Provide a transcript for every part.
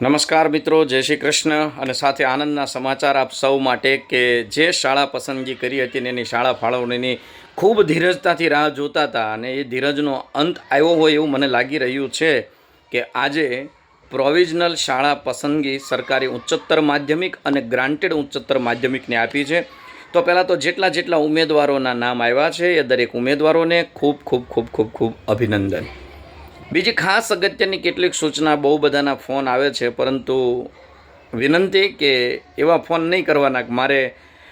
નમસ્કાર મિત્રો, જય શ્રી કૃષ્ણ અને સાથે આનંદના સમાચાર આપ સૌ માટે કે જે શાળા પસંદગી કરી હતી ને એની શાળા ફાળવણીની ખૂબ ધીરજતાથી રાહ જોતા હતા અને એ ધીરજનો અંત આવ્યો હોય એવું મને લાગી રહ્યું છે કે આજે પ્રોવિઝનલ શાળા પસંદગી સરકારી ઉચ્ચતર માધ્યમિક અને ગ્રાન્ટેડ ઉચ્ચતર માધ્યમિકને આપી છે. તો પહેલાં તો જેટલા જેટલા ઉમેદવારોના નામ આવ્યા છે એ દરેક ઉમેદવારોને ખૂબ ખૂબ ખૂબ ખૂબ ખૂબ અભિનંદન. બીજી ખાસ અગત્યની કેટલીક સૂચના બહુ બધાના ફોન આવે છે, પરંતુ વિનંતી કે એવા ફોન નહીં કરવાના મારે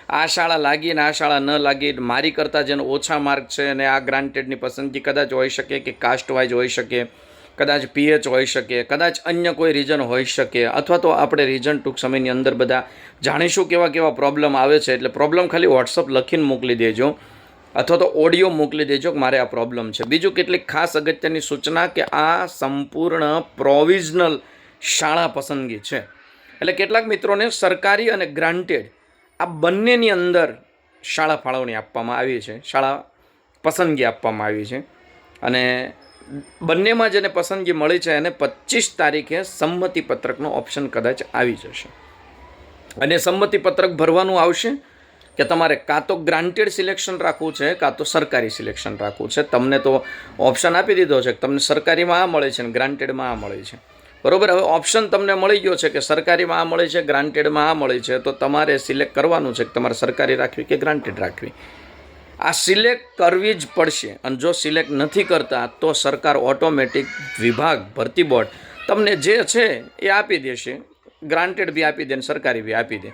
આ શાળા લાગી ને આ શાળા ન લાગી, મારી કરતાં જેનો ઓછા માર્ક છે અને આ ગ્રાન્ટેડની પસંદગી કદાચ હોઈ શકે કે કાસ્ટ વાઇઝ હોઈ શકે, કદાચ પીએચ હોઈ શકે, કદાચ અન્ય કોઈ રીઝન હોઈ શકે, અથવા તો આપણે રીઝન ટૂંક સમયની અંદર બધા જાણીશું કેવા કેવા પ્રોબ્લેમ આવે છે, એટલે પ્રોબ્લેમ ખાલી વોટ્સઅપ લખીને મોકલી દેજો. અથવા તો ઓડિયો મોકલી દેજો કે મારે આ પ્રોબ્લેમ છે. બીજું કેટલીક ખાસ અગત્યની સૂચના કે આ સંપૂર્ણ પ્રોવિઝનલ શાળા પસંદગી છે. એટલે કેટલાક મિત્રોને સરકારી અને ગ્રાન્ટેડ આ બંનેની અંદર શાળા ફાળવણી આપવામાં આવી છે, શાળા પસંદગી આપવામાં આવી છે. અને બંનેમાં જેને પસંદગી મળી છે એને પચીસ તારીખે સંમતિ પત્રકનો ઓપ્શન કદાચ આવી જશે. અને સંમતિપત્રક ભરવાનું આવશે કે તમારે કાં તો ગ્રાન્ટેડ સિલેક્શન રાખવું છે, કાં તો સરકારી સિલેક્શન રાખવું છે. તમને તો ઓપ્શન આપી દીધો છે કે તમને સરકારીમાં આ મળે છે અને ગ્રાન્ટેડમાં આ મળે છે. બરોબર? હવે ઓપ્શન તમને મળી ગયો છે કે સરકારીમાં આ મળે છે ગ્રાન્ટેડમાં આ મળે છે, તો તમારે સિલેક્ટ કરવાનું છે કે તમારે સરકારી રાખવી કે ગ્રાન્ટેડ રાખવી. આ સિલેક્ટ કરવી જ પડશે અને જો સિલેક્ટ નથી કરતા, તો સરકાર ઓટોમેટિક વિભાગ, ભરતી બોર્ડ તમને જે છે એ આપી દેશે. ગ્રાન્ટેડ બી આપી દે ને સરકારી બી આપી દે.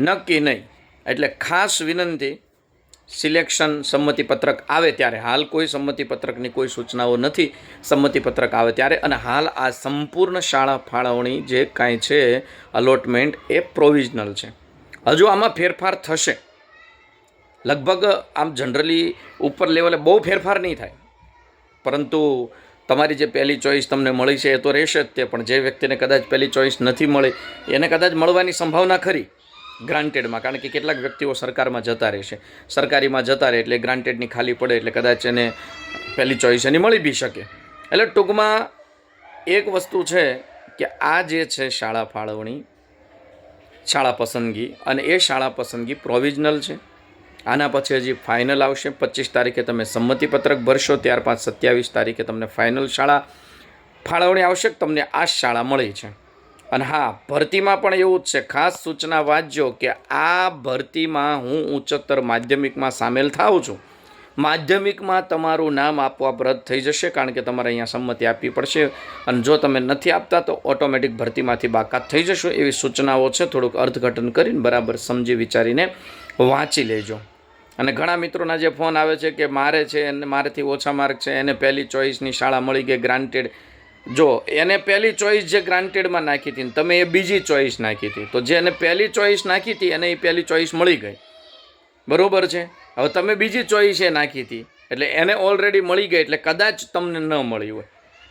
નક્કી નહીં. એટલે ખાસ વિનંતી, સિલેક્શન સંમતિપત્રક આવે ત્યારે, હાલ કોઈ સંમતિપત્રકની કોઈ સૂચનાઓ નથી, સંમતિપત્રક આવે ત્યારે, અને હાલ આ સંપૂર્ણ શાળા ફાળવણી જે કાંઈ છે અલોટમેન્ટ એ પ્રોવિઝનલ છે. હજુ આમાં ફેરફાર થશે. લગભગ આમ જનરલી ઉપર લેવલે બહુ ફેરફાર નહીં થાય. પરંતુ તમારી જે પહેલી ચોઈસ તમને મળી છે એ તો રહેશે જ તે, પણ જે વ્યક્તિને કદાચ પહેલી ચોઈસ નથી મળી, એને કદાચ મળવાની સંભાવના ખરી. ગ્રાન્ટેડમાં, કારણ કે કેટલાક વ્યક્તિઓ સરકારમાં જતા રહેશે સરકારીમાં જતા રહે એટલે ગ્રાન્ટેડની ખાલી પડે એટલે કદાચ એને પહેલી ચોઈસ એની મળી બી શકે. એટલે ટૂંકમાં એક વસ્તુ છે કે આ જે છે શાળા ફાળવણી, શાળા પસંદગી અને એ શાળા પસંદગી પ્રોવિઝનલ છે. આના પછી હજી ફાઇનલ આવશે. પચીસ તારીખે તમે સંમતિપત્રક ભરશો ત્યાર પાંચ સત્યાવીસ તારીખે તમને ફાઇનલ શાળા ફાળવણી આવશે, તમને આ શાળા મળી છે. અને હા, ભરતીમાં પણ એવું જ છે. ખાસ સૂચના વાંચજો કે આ ભરતીમાં હું ઉચ્ચતર માધ્યમિકમાં સામેલ થાઉં છું. માધ્યમિકમાં તમારું નામ આપોઆપ રદ થઈ જશે કારણ કે તમારે અહીંયા સંમતિ આપવી પડશે. અને જો તમે નથી આપતા તો ઓટોમેટિક ભરતીમાંથી બાકાત થઈ જશો એવી સૂચનાઓ છે. થોડુંક અર્થઘટન કરીને બરાબર સમજી વિચારીને વાંચી લેજો. અને ઘણા મિત્રોના જે ફોન આવે છે કે મારે છે, એને મારેથી ઓછા માર્ક છે, એને પહેલી ચોઈસની શાળા મળી ગઈ ગ્રાન્ટેડ જો, એને પહેલી ચોઈસ જે ગ્રાન્ટેડમાં નાખી હતી તમે એ બીજી ચોઈસ નાખી હતી. તો જે એને પહેલી ચોઈસ નાખી હતી, એને એ પહેલી ચોઈસ મળી ગઈ. બરાબર છે? હવે તમે બીજી ચોઈસ એ નાખી હતી, એટલે એને ઓલરેડી મળી ગઈ, એટલે કદાચ તમને ન મળી હોય.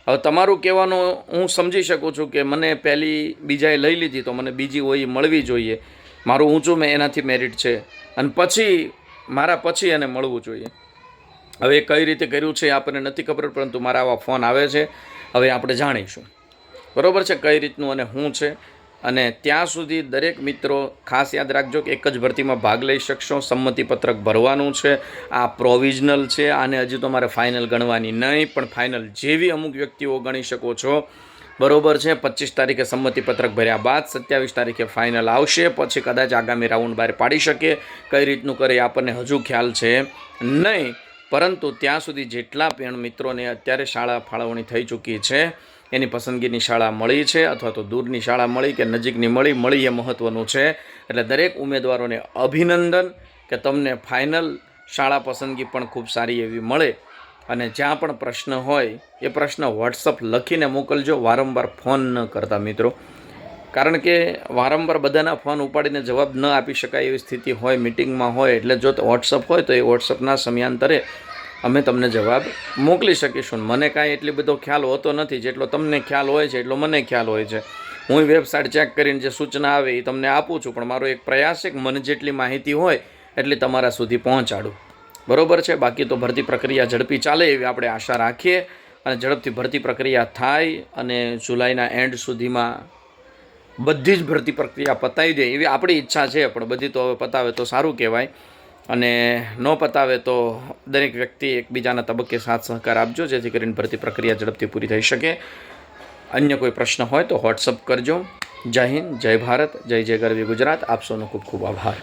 હવે તમારું કહેવાનું હું સમજી શકું છું કે મને પહેલી બીજાએ લઈ લીધી, તો મને બીજી હોય મળવી જોઈએ. મારું ઊંચું મેં, એનાથી મેરિટ છે. અને પછી, મારા પછી એને મળવું જોઈએ. હવે કઈ રીતે કર્યું છે આપણને નથી ખબર, પરંતુ મારા આવા ફોન આવે છે. હવે આપણે જાણીશું. બરાબર છે? કઈ રીતનું અને શું છે? અને ત્યાં સુધી દરેક મિત્રો ખાસ યાદ રાખજો કે એક જ ભરતીમાં ભાગ લઈ શકશો. સંમતિપત્રક ભરવાનું છે. આ પ્રોવિઝનલ છે. આને હજી તો મારે ફાઇનલ ગણવાની નહીં, પણ ફાઇનલ જેવી અમુક વ્યક્તિઓ ગણી શકો છો. બરોબર છે? પચીસ તારીખે સંમતિપત્રક ભર્યા બાદ સત્યાવીસ તારીખે ફાઇનલ આવશે. પછી કદાચ આગામી રાઉન્ડ બહાર પાડી શકે કઈ રીતનું કરે આપણને હજુ ખ્યાલ છે નહીં. પરંતુ ત્યાં સુધી જેટલા પણ મિત્રોને અત્યારે શાળા ફાળવણી થઈ ચૂકી છે, એની પસંદગીની શાળા મળી છે અથવા તો દૂરની શાળા મળી કે નજીકની મળી મળી એ મહત્ત્વનું છે. એટલે દરેક ઉમેદવારોને અભિનંદન કે તમને ફાઇનલ શાળા પસંદગી પણ ખૂબ સારી એવી મળે. અને જ્યાં પણ પ્રશ્ન હોય, એ પ્રશ્ન વોટ્સઅપ લખીને મોકલજો, વારંવાર ફોન ન કરતા મિત્રો. કારણ કે વારંવાર બધાના ફોન ઉપાડીને જવાબ ન આપી શકાય એવી સ્થિતિ હોય, મિટિંગમાં હોય, એટલે જો વોટ્સઅપ હોય તો એ વોટ્સઅપના સમયાંતરે અમે તમને જવાબ મોકલી શકીશું. મને કાંઈ એટલી બધો ખ્યાલ હોતો નથી જેટલો તમને ખ્યાલ હોય છે એટલો મને ખ્યાલ હોય છે. હું વેબસાઇટ ચેક કરીને જે સૂચના આવે એ તમને આપું છું, પણ મારો એક પ્રયાસ છે કે મને જેટલી માહિતી હોય એટલી તમારા સુધી પહોંચાડું. બરાબર છે? બાકી તો ભરતી પ્રક્રિયા ઝડપી ચાલે એવી આપણે આશા રાખીએ અને ઝડપથી ભરતી પ્રક્રિયા થાય અને જુલાઈના એન્ડ સુધીમાં બધી જ ભરતી પ્રક્રિયા પતાવી દે એવી આપણી ઈચ્છા છે, પણ બધી તો હવે પતાવે તો સારું કહેવાય. અને ન પતાવે તો દરેક વ્યક્તિ એકબીજાના તબક્કે સાથ સહકાર આપજો, જેથી કરીને ભરતી પ્રક્રિયા ઝડપથી પૂરી થઈ શકે. અન્ય કોઈ પ્રશ્ન હોય તો વોટ્સઅપ કરજો. જય હિન્દ, જય ભારત, જય જય ગરવી ગુજરાત. આપ ખૂબ ખૂબ આભાર.